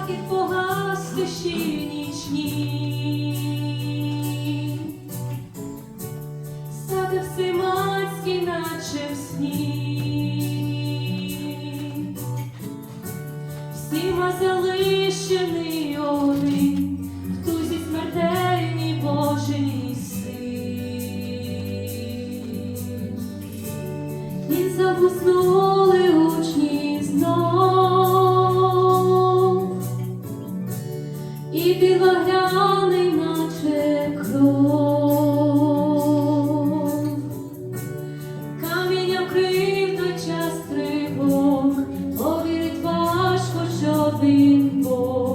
плакіт погас нічні, Сади всимацький, наче в сні, всіма залишений один, хто зі смертельній Божий син. Він заблуснув один Бог.